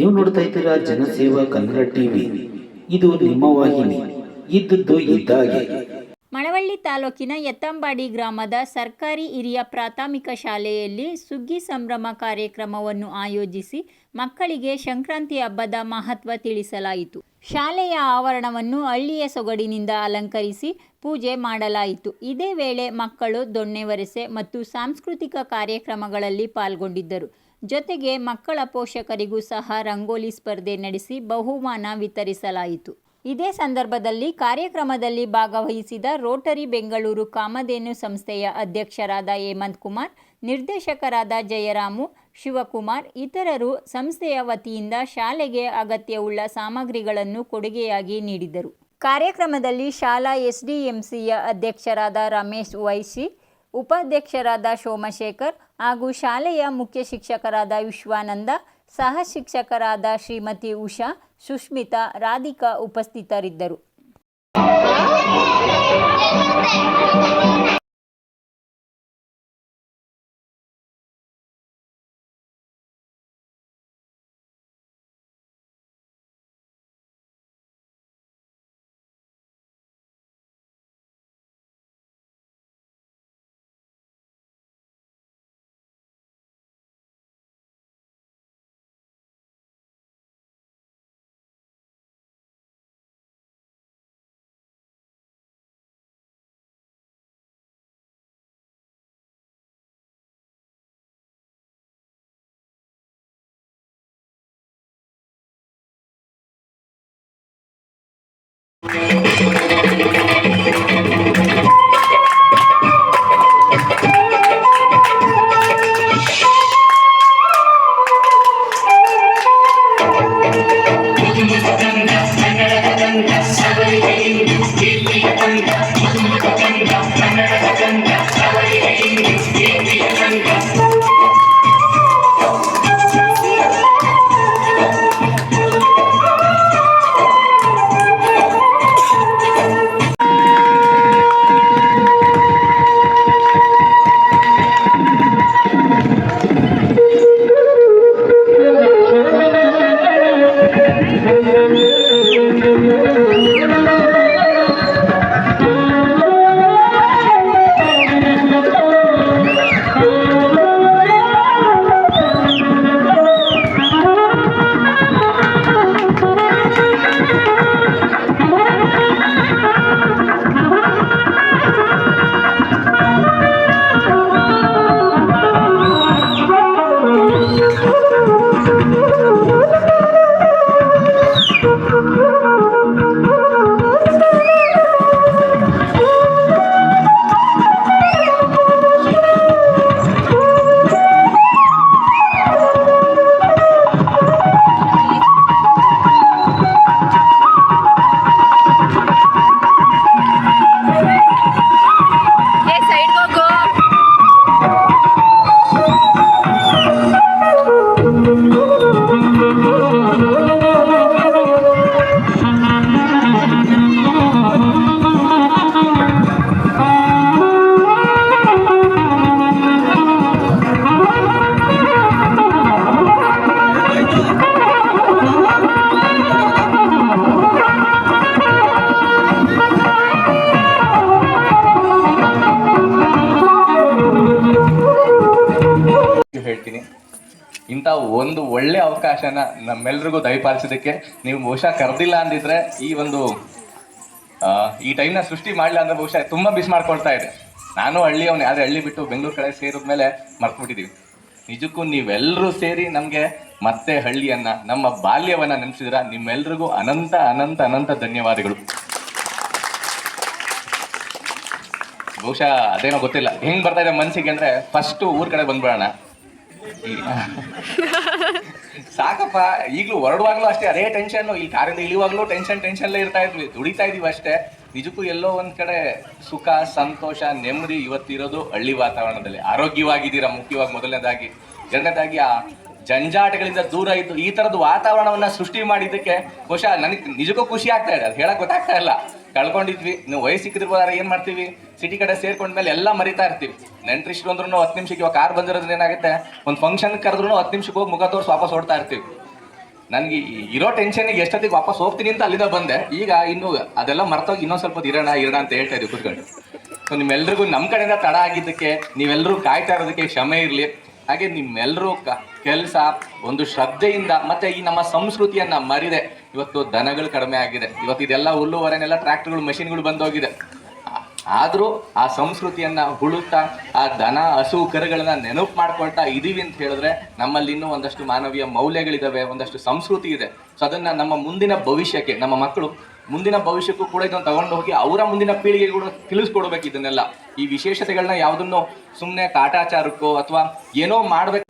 ನೀವು ನೋಡ್ತಾ ಇದ್ದೀರಾ ಜನಸೇವಾ ಕನ್ನಡ ಟಿವಿ. ಇದು ನಿಮ್ಮ ವಾಹಿನಿ. ಇದ್ದದ್ದು ಇದ್ದಾಗೆ. ಮಳವಳ್ಳಿ ತಾಲೂಕಿನ ಎತ್ತಂಬಾಡಿ ಗ್ರಾಮದ ಸರ್ಕಾರಿ ಹಿರಿಯ ಪ್ರಾಥಮಿಕ ಶಾಲೆಯಲ್ಲಿ ಸುಗ್ಗಿ ಸಂಭ್ರಮ ಕಾರ್ಯಕ್ರಮವನ್ನು ಆಯೋಜಿಸಿ ಮಕ್ಕಳಿಗೆ ಸಂಕ್ರಾಂತಿ ಹಬ್ಬದ ಮಹತ್ವ ತಿಳಿಸಲಾಯಿತು. ಶಾಲೆಯ ಆವರಣವನ್ನು ಹಳ್ಳಿಯ ಸೊಗಡಿನಿಂದ ಅಲಂಕರಿಸಿ ಪೂಜೆ ಮಾಡಲಾಯಿತು. ಇದೇ ವೇಳೆ ಮಕ್ಕಳು ದೊಣ್ಣೆ ಮತ್ತು ಸಾಂಸ್ಕೃತಿಕ ಕಾರ್ಯಕ್ರಮಗಳಲ್ಲಿ ಪಾಲ್ಗೊಂಡಿದ್ದರು. ಜೊತೆಗೆ ಮಕ್ಕಳ ಪೋಷಕರಿಗೂ ಸಹ ರಂಗೋಲಿ ಸ್ಪರ್ಧೆ ನಡೆಸಿ ಬಹುಮಾನ ವಿತರಿಸಲಾಯಿತು. ಇದೇ ಸಂದರ್ಭದಲ್ಲಿ ಕಾರ್ಯಕ್ರಮದಲ್ಲಿ ಭಾಗವಹಿಸಿದ ರೋಟರಿ ಬೆಂಗಳೂರು ಕಾಮಧೇನು ಸಂಸ್ಥೆಯ ಅಧ್ಯಕ್ಷರಾದ ಹೇಮಂತ್ ಕುಮಾರ್, ನಿರ್ದೇಶಕರಾದ ಜಯರಾಮು, ಶಿವಕುಮಾರ್, ಇತರರು ಸಂಸ್ಥೆಯ ವತಿಯಿಂದ ಶಾಲೆಗೆ ಅಗತ್ಯವುಳ್ಳ ಸಾಮಗ್ರಿಗಳನ್ನು ಕೊಡುಗೆಯಾಗಿ ನೀಡಿದರು. ಕಾರ್ಯಕ್ರಮದಲ್ಲಿ ಶಾಲಾ ಎಸ್ಡಿಎಂಸಿಯ ಅಧ್ಯಕ್ಷರಾದ ರಮೇಶ್ ವೈಶಿ ಉಪಾಧ್ಯಕ್ಷರಾದ ಸೋಮಶೇಖರ್ ಹಾಗೂ ಶಾಲೆಯ ಮುಖ್ಯ ಶಿಕ್ಷಕರಾದ ವಿಶ್ವಾನಂದ ಸಹ ಶಿಕ್ಷಕರಾದ ಶ್ರೀಮತಿ ಉಷಾ ಸುಷ್ಮಿತಾ ರಾಧಿಕಾ ಉಪಸ್ಥಿತರಿದ್ದರು. すいません。ಒಂದು ಒಳ್ಳೆ ಅವಕಾಶನ ನಮ್ಮೆಲ್ರಿಗೂ ದಯಪಾಲಿಸೋದಕ್ಕೆ ನೀವು ಬಹುಶಃ ಕರೆದಿಲ್ಲ ಅಂದಿದ್ರೆ ಈ ಒಂದು ಈ ಟೈಮ್ನ ಸೃಷ್ಟಿ ಮಾಡಲಿಲ್ಲ ಅಂದ್ರೆ ಬಹುಶಃ ತುಂಬ ಮಿಸ್ ಮಾಡ್ಕೊಳ್ತಾ ಇದೆ. ನಾನು ಹಳ್ಳಿ ಆದರೆ ಹಳ್ಳಿ ಬಿಟ್ಟು ಬೆಂಗಳೂರು ಕಡೆ ಸೇರಿದ್ಮೇಲೆ ಮರ್ತ್ಬಿಟ್ಟಿದ್ದೀವಿ ನಿಜಕ್ಕೂ ನೀವೆಲ್ಲರೂ ಸೇರಿ ನಮಗೆ ಮತ್ತೆ ಹಳ್ಳಿಯನ್ನ, ನಮ್ಮ ಬಾಲ್ಯವನ್ನ ನೆನೆಸಿದ್ರ ನಿಮ್ಮೆಲ್ರಿಗೂ ಅನಂತ ಅನಂತ ಅನಂತ ಧನ್ಯವಾದಗಳು. ಬಹುಶಃ ಅದೇನೋ ಗೊತ್ತಿಲ್ಲ. ಹೆಂಗ್ ಬರ್ತಾ ಇದೆ ಮನ್ಸಿಗೆ ಅಂದ್ರೆ ಫಸ್ಟ್ ಊರ್ ಕಡೆ ಬಂದ್ಬಿಡೋಣ. ಸಾಕಪ್ಪ, ಈಗಲೂ ಹೊರಡುವಾಗ್ಲೂ ಅಷ್ಟೇ, ಅದೇ ಟೆನ್ಷನ್ ಇಲ್ಲಿ ಕಾರಿಂದ ಇಳಿಯುವಾಗ್ಲೂ ಟೆನ್ಷನ್ ಟೆನ್ಷನ್ಲೇ ಇರ್ತಾ ಇದ್ವಿ. ದುಡಿತಾ ಇದೀವಿ ಅಷ್ಟೇ. ನಿಜಕ್ಕೂ ಎಲ್ಲೋ ಒಂದ್ ಕಡೆ ಸುಖ, ಸಂತೋಷ, ನೆಮ್ಮದಿ ಇವತ್ತಿರೋದು ಹಳ್ಳಿ ವಾತಾವರಣದಲ್ಲಿ. ಆರೋಗ್ಯವಾಗಿದ್ದೀರಾ ಮುಖ್ಯವಾಗಿ ಮೊದಲನೇದಾಗಿ. ಎರಡನೇದಾಗಿ ಆ ಜಂಜಾಟಗಳಿಂದ ದೂರ ಇದ್ದು ಈ ತರದ ವಾತಾವರಣವನ್ನ ಸೃಷ್ಟಿ ಮಾಡಿದ್ದಕ್ಕೆ ಬಹುಶಃ ನನಗೆ ನಿಜಕ್ಕೂ ಖುಷಿ ಆಗ್ತಾ ಇದೆ. ಅದು ಹೇಳಕ್ ಗೊತ್ತಾಗ್ತಾ ಇಲ್ಲ. ಕಳ್ಕೊಂಡಿದ್ವಿ. ನೀವು ವಯಸ್ಸು ಸಿಕ್ಕಿದ್ರಬೋದಾರೆ ಏನ್ ಮಾಡ್ತೀವಿ? ಸಿಟಿ ಕಡೆ ಸೇರ್ಕೊಂಡ್ಮೇಲೆ ಎಲ್ಲ ಮರಿತಾ ಇರ್ತೀವಿ. ನೆಂಟ್ರಿಷ್ಟು ಅಂದ್ರೂ ಹತ್ತು ನಿಮಿಷಕ್ಕೆ ಇವಾಗ ಕಾರ್ ಬಂದಿರೋದ್ರಿಂದ ಏನಾಗುತ್ತೆ? ಒಂದು ಫಂಕ್ಷನ್ ಕರೆದ್ರು ಹತ್ತು ನಿಮಿಷಕ್ಕೆ ಹೋಗಿ ಮುಖ ತೋರಿಸಿ ವಾಪಸ್ ಓಡ್ತಾ ಇರ್ತೀವಿ. ನನಗೆ ಇರೋ ಟೆನ್ಷನ್ಗೆ ಎಷ್ಟೊತ್ತಿಗೆ ವಾಪಸ್ ಹೋಗ್ತೀನಿ ಅಂತ ಅಲ್ಲಿಂದ ಬಂದೆ. ಈಗ ಇನ್ನು ಅದೆಲ್ಲ ಮರ್ತೋಗಿ ಇನ್ನೊಂದು ಸ್ವಲ್ಪ ಇರೋಣ ಇರೋಣ ಅಂತ ಹೇಳ್ತಾ ಇದ್ದೀವಿ ಕೂತ್ಕೊಂಡು. ಸೊ ನಿಮ್ಮೆಲ್ರಿಗೂ ನಮ್ಮ ಕಡೆಯಿಂದ ತಡ ಆಗಿದ್ದಕ್ಕೆ ನೀವೆಲ್ಲರೂ ಕಾಯ್ತಾ ಇರೋದಕ್ಕೆ ಕ್ಷಮೆ ಇರಲಿ. ಹಾಗೆ ನಿಮ್ಮೆಲ್ಲರೂ ಕೆಲಸ ಒಂದು ಶ್ರದ್ಧೆಯಿಂದ ಮತ್ತೆ ಈ ನಮ್ಮ ಸಂಸ್ಕೃತಿಯನ್ನ ಮರಿದೆ. ಇವತ್ತು ದನಗಳು ಕಡಿಮೆ ಆಗಿದೆ. ಇವತ್ತು ಇದೆಲ್ಲ ಹುಲ್ಲುವರೆನೆಲ್ಲ ಟ್ರ್ಯಾಕ್ಟರ್ಗಳು, ಮಷಿನ್ಗಳು ಬಂದೋಗಿದೆ. ಆದರೂ ಆ ಸಂಸ್ಕೃತಿಯನ್ನ ಹುಳುತ್ತಾ, ಆ ದನ, ಹಸು, ಕರುಗಳನ್ನ ನೆನಪು ಮಾಡ್ಕೊಳ್ತಾ ಇದೀವಿ ಅಂತ ಹೇಳಿದ್ರೆ ನಮ್ಮಲ್ಲಿ ಇನ್ನೂ ಒಂದಷ್ಟು ಮಾನವೀಯ ಮೌಲ್ಯಗಳಿದಾವೆ, ಒಂದಷ್ಟು ಸಂಸ್ಕೃತಿ ಇದೆ. ಸೊ ಅದನ್ನ ನಮ್ಮ ಮುಂದಿನ ಭವಿಷ್ಯಕ್ಕೆ, ನಮ್ಮ ಮಕ್ಕಳು ಮುಂದಿನ ಭವಿಷ್ಯಕ್ಕೂ ಕೂಡ ಇದನ್ನು ತಗೊಂಡು ಹೋಗಿ ಅವರ ಮುಂದಿನ ಪೀಳಿಗೆಗೆ ಕೂಡ ತಿಳಿಸ್ಕೊಡ್ಬೇಕು ಇದನ್ನೆಲ್ಲ. ಈ ವಿಶೇಷತೆಗಳನ್ನ ಯಾವುದನ್ನು ಸುಮ್ಮನೆ ಕಾಟಾಚಾರಕ್ಕೋ ಅಥವಾ ಏನೋ ಮಾಡ್ಬೇಕು